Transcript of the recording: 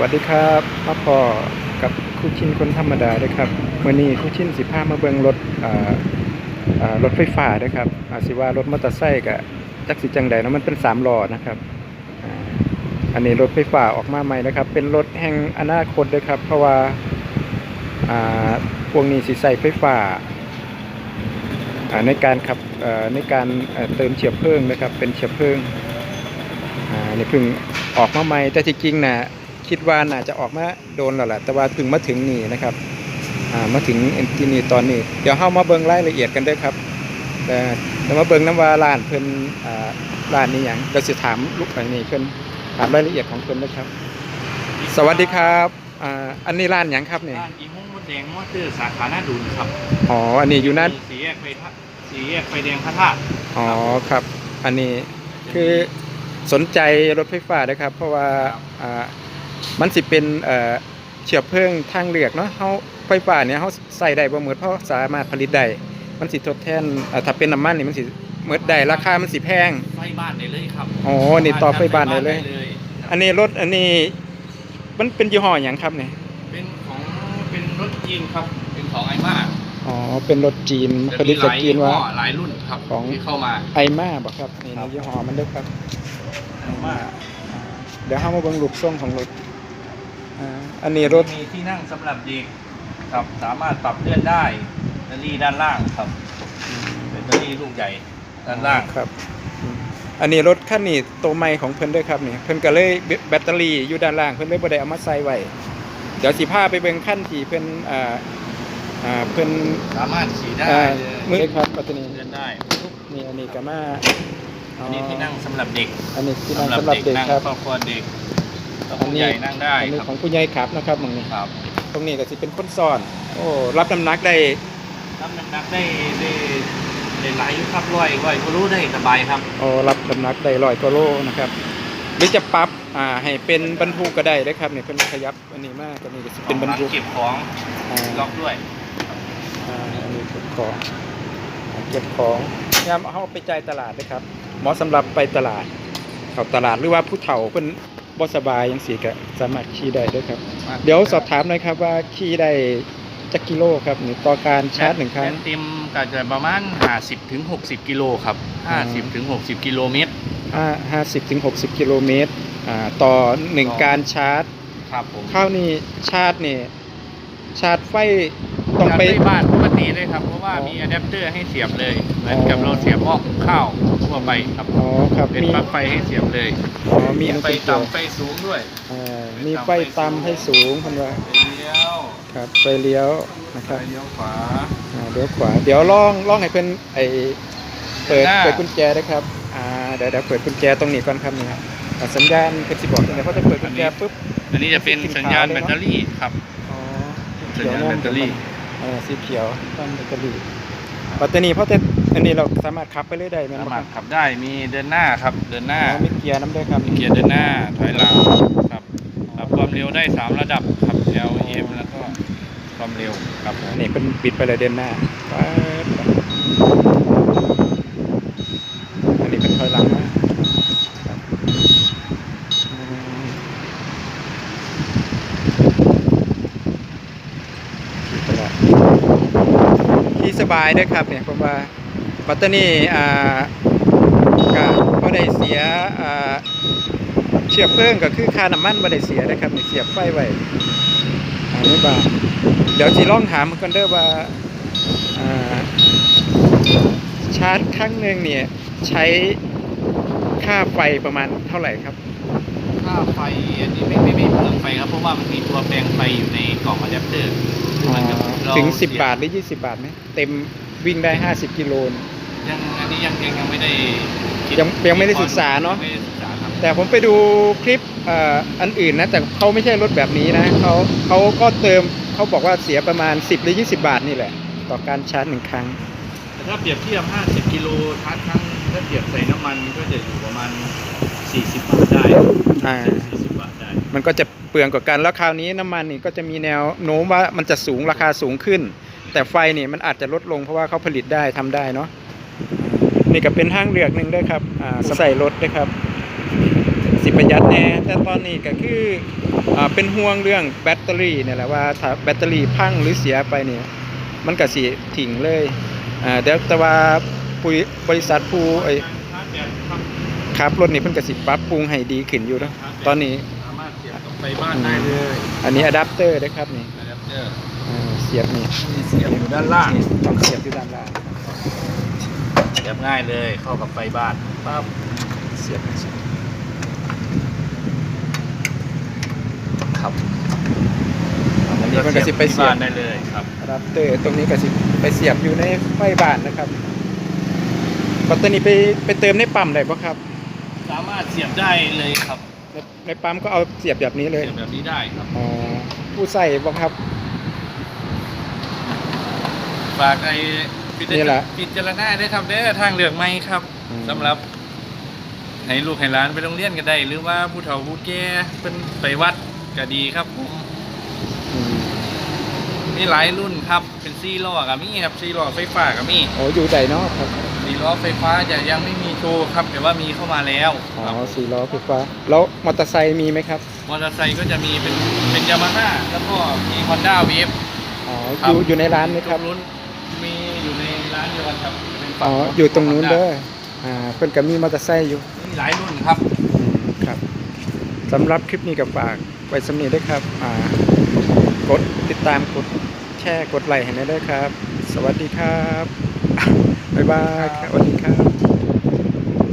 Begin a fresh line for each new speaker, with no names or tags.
วัสดีครับมาพอกับครูชินคนธรรมดาด้วยครับเมื่อนี้ครูชินสิพามาเบิงรถรถไฟฟ้าด้วยครับอาสิว่ารถมอเตอร์ไซค์กับจักรสิจังใดนะมันเป็นสามล้อนะครับอ,อันนี้รถไฟฟ้าออกมาใหม่นะครับ เป็นรถแห่งอนาคตด้วยครับ เพราะว่าอ่าพวกนี้สิใส่ไฟฟ้าในการขับในการเติมเชื้อเพลิงนะครับ เป็นเชื้อเพลิงอ่านี่เพิ่งออกมาใหม่แต่ที่จริงนะ คิดว่าน่าจะออกมาโดนแล้วแหละแต่ว่าเพิ่งมาถึงนี่นะครับอ่ามาถึงที่นี่ตอนนี้ เดี๋ยวเฮามาเบิ่งรายละเอียดกันเด้วยครับแต่เดี๋ยวมาเบิ่งน้ำว่าร้านเพิ่นอ่าร้านนี้หยังเดี๋ยวสิถามลูกไปนี่เพิ่นถามรายละเอียดของเพิ่นนะครับ สวัสดีครับอ่าอันนี้ร้านหยังครับเนี่ย
ร้านอีหุ้งมดแดงมอเตอร์สาขาหน้าดูนครับ
อ๋ออันนี้อยู่นั่น
สีแยกไฟทะสีแยกไฟแดงพระธาตุ
อ๋อครับ อันนี้คือสนใจรถไฟฟ้านะครับ เพราะว่าอ่า มันสิเป็นเอ่อเชื้อเพลิงทางเลือกเนาะเฮาไฟฟ้าเนี่ยเฮาใส่ได้บ่หมดเพราะสามารถผลิตได้มันสิทดแทนเอ่อถ้าเป็นน้ำมันนี่มันสิหมดได้ราคามันสิแพง
ไฟบ้านได้เลยครับ
อ๋อนี่ต่อไฟบ้านได้เลย
ครับ
อันนี้รถอันนี้มันเป็นยี่ห้อหยังครับเนี่ย
เป็นของเป็นรถจีนครับเป็นของไอมา
อ๋อเป็นรถจีนผลิตจากจีนว่า
หลายรุ่นครับ
ของ
ที่เข้ามา
ไอมาบ่ครับนี่
ครับ
ยี่ห้อมันเด้อครับ
ไอมา
เดี๋ยวเฮามาเบิ่งรูปทรงของรถอ่าอันนี้รถ
มีที่นั่งสำหรับเด็กครับสามารถปรับเลื่อนได้แบตเตอรี่ด้านล่างครับแบตเตอรี่ลูกใหญ่ด้านล่าง
ครับอืมอันนี้รถคันนี้ตัวใหม่ของเพิ่นด้วยครับนี่เพิ่นก็เลยแบแบตเตอรี่อยู่ด้านล่างเพิ่นเลยบ่ได้เอามาใส่ไว้เดี๋ยวสิพาไปเบิ่งคันที่เพิ่นอ่าอ่าเพิ่น
สามารถขี่ได้
อ่า
เลย
มือครับปัตตานี
เลื่อนได้
นี่อันนี้ก็มา
อันนี้ที่นั่งสำหรับเด็ก
อันนี้ที่นั่งสำหรับเด็ก
นั่ง
ครับ
ครอบครัวเด็กแล้ว
อัน
ผู้
นี้
ใหญ่นั่งได้
อันนี้
ครับ
ของผู้ใหญ่ขับนะครับตรงนี้
ครับ
ตรงนี้ก็สิเป็นคนซ้อน โอ้รับน้ำหนักได้
รับน้ำหนักได้ได้ได้หลายอยู่ครับร้อยร้อยก็รู้ได้สบายครับ
โอ้รับน้ำหนักได้ร้อยกว่าโลนะครับหรือจะปรับอ่าให้เป็นบรรทุกก็ได้นะครับนี่เพิ่นขยับอันนี้มากตัวนี้ก็สิเป็นบรรทุก
เก็บของ
อ่า
ล็อกด้วย
อ่าอันนี้เก็บของอ่าเก็บของยามเอาไปจ่ายตลาดนะครับ เหมาะสำหรับไปตลาดเข้าตลาดหรือว่าผู้เฒ่าเพิ่นบ่สบายจังซี่ก็สามารถขี่ได้ด้วยครับ เดี๋ยวสอบถามหน่อยครับว่าขี่ได้จักกิโลครับนี่ต่อการชาร์จหนึ่งครั้ง
แบตเต็มก็จะประมาณ50ถึง60 กิโลครับ
อืม
50ถึง60 กิโลเมตร
ห้าห้าสิบถึงหกสิบกิโลเมตรอ่าต่อหนึ่ง
ต่อ
การชาร์จ
ครับผม
เข้านี่ชาร์จนี่ชาร์จไฟต้องไป
ชาร์จบ้าน ปกติเลยครับ เพราะว่า
อ๋อ
มีอะแดปเตอร์ให้เสียบเลย เหมือนกับเราเสียบหม้อหุงข้าวทั่วไปครับ
อ๋อครับ
เป็น
มี
ปลั๊กไฟให้เสียบเลย
อ๋อมี
มี
อัน
ไฟ
เป็นตัว
ต่ำไฟสูงด้วย
อ่ามีไฟต่ำให้สูงคนว่า
ไฟเลี้ยว
ครับไฟเลี้ยวนะค
ไฟ
รับ
เลี้ยวขวา
อ่าเลี้ยวขวาเดี๋ยวลองลองให้เพิ่นไอเปิด
หน้า
เปิดกุญแจด้วยครับอ่าเดี๋ยวเดี๋ยวเปิดกุญแจตรงนี้ก่อนครับนี่ครับอ่าสัญญาณเพิ่นสิบอกตรงไหนเพราะถ้าเปิดกุญแจปุ๊บ
อันนี้จะเป็นสัญญาณแบตเตอรี่ครับ
อ๋อ
สัญญาณแบตเตอรี่
เออสีเขียวตั้งแบตเตอรี่แบตเตอรี่เพราะแต่อันนี้เราสามารถขับไปเรื่อยได้ไหมค
สา
รับ
มารถขับได้มีเดินหน้าครับ เดินหน้า
อ๋อมีเกียร์น้ำด้วยครับ
มีเกียร์เดินหน้าถอยหลังครับปรับความเร็วได้ 3 ระดับครับ L M แล้วก็ความเร็วครับผม
นี่เป็นปิดไปเลยเดือนหน้าป๊าดอันนี้เป็นถอยหลังนะครับอืมปิดไปแล้วขี่ส บายด้วยครับเนี่ยเพระว่าปัตตานีอ่าก็ก็ได้เสียอ่าเชื้อเพลิงก็คือค่าน้ำมันบ่ได้เสียนะครับนี่เสียบไฟไว้อ่าไม่บาเดี๋ยวจีลองถามกันเด้อว่าอ่าชาร์จครั้งหนึ่งเนี่ยใช้ค่าไฟประมาณเท่าไหร่ครับ
ไฟอันนี้ไม่ไม่ไม่เปลืองไฟครับเพราะว่ามันมีตัวแปลงไฟอยู่ในกล่องอะแดปเตอร์คือมันกับเรา
ถึง
เสีย
10 บาทหรือ 20 บาทไหมเต็มวิ่งได้ 50 กิโลน
ยังอันนี้ยังยังยังไม่ได้คิ
ยังยังไม่ได้ศึกษาเนอะ
ไม่ได้ศึกษาครับ
แต่ผมไปดูคลิปเอ่ออันอื่นนะ แต่เขาไม่ใช่รถแบบนี้นะเขาเขาก็เติมเขาบอกว่าเสียประมาณ 10 หรือ 20 บาทนี่แหละ ต่อการชาร์จหนึ่งครั้ง
แต่ถ้าเปรียบเทียบ50กิโลชาร์จครั้งถ้าเปรียบใส่น้ำมันก็จะอยู่ประมาณ 40บาทได้
อ่า
40บาทได้
มันก็จะเปลืองกว่ากันแล้วคราวนี้น้ำมันนี่ก็จะมีแนวโน้มว่ามันจะสูงราคาสูงขึ้น แต่ไฟนี่มันอาจจะลดลงเพราะว่าเขาผลิตได้ทำได้เนาะนี่ก็เป็นทางเลือกหนึ่งด้วยครับอ่าใส่รถด้วยครับ สิประหยัดแน่แต่ตอนนี้ก็คืออ่าเป็นห่วงเรื่องแบตเตอรี่เนี่ยแหละว่าถ้าแบตเตอรี่พังหรือเสียไปเนี่ยมันก็สิทิ้งเลยอ่าเดี๋ยวแต่ว่าผู้บริษัทผู้ไอ้
ชาร์จแบต ครับ
ขับรถนี่เพิ่นก็สิปรับปรุงให้ดีขึ้นอยู่เนาะตอนนี้
สามารถเสียบกับไฟบ้านได้เลย
อันนี้อะแดปเตอร์นะครับนี่
อะแดปเตอร์
อ่าเสียบนี่
มีเสียบอยู่ด้านล่าง
นี่ต้องเสียบที่ด้านล่าง
เสียบง่ายเลยเข้ากับไฟบ้านปั๊บ
เสียบเสียบ
ครับ
อันนี้มันก็สิไป
ที่
เสีย
บ้า
บ
นได้เลยครับ
อะแดปเตอร์ตรงนี้ก็สิไปเสียบอยู่ในไฟบ้านนะครับปัตตานีไปไปเติมในปั๊มได้ปะครับ
สามารถเสียบได้เลยครับ
ในในปั๊มก็เอาเสียบแบบนี้เลย
เสียบแบบนี้ได้ครับ
อ๋อผู้ใส่ปะครับ
ฝากไอ้พิจาร
นี่แห
ณา
ละ
พิจารณาได้ทำได้อทางเลือกไหมครับ
อืม
สำหรับให้ลูกให้หลานไปโรงเรียนก็ได้ หรือว่าผู้เฒ่าผู้แก่เป็นไปวัดก็ดีครับผม
อืม
มีหลายรุ่นครับเป็นซีล้อกับมีครับซีล้อไฟฟ้ากับมี
โอ้อยู่ใดเนาะครับ
ซีล้อไฟฟ้าจะยังไม่มีโชว์ครับ แต่ว่ามีเข้ามาแล้ว
อ๋อ
ครับ
สี่ล้อไฟฟ้า แล้วมอเตอร์ไซค์มีไหมครับ
มอเตอร์ไซค์ก็จะมีเป็นเป็นยามาฮ่าแล้วก็มีฮอนด้าเวฟ
อ๋อ
ครั
อบ ยู่อยู่ในร้านไหมครับ
ตงนู้นมีอยู่ในร้านเดียวกันครับเป็นฝั่
อ๋
ง
ออยู่ตรงนู้นเด้อ อ่า เพิ่นก็มีมอเตอร์ไซค์อยู่
มีหลายรุ่นครับ
อืมครับสำหรับคลิปนี้กับฝากไว้สำนีด้วยครับอ่ากดติดตามกดแชร์กดไลค์ให้ได้ด้วยครับ สวัสดีครับ บ๊ายบายครับสวัสดีครับ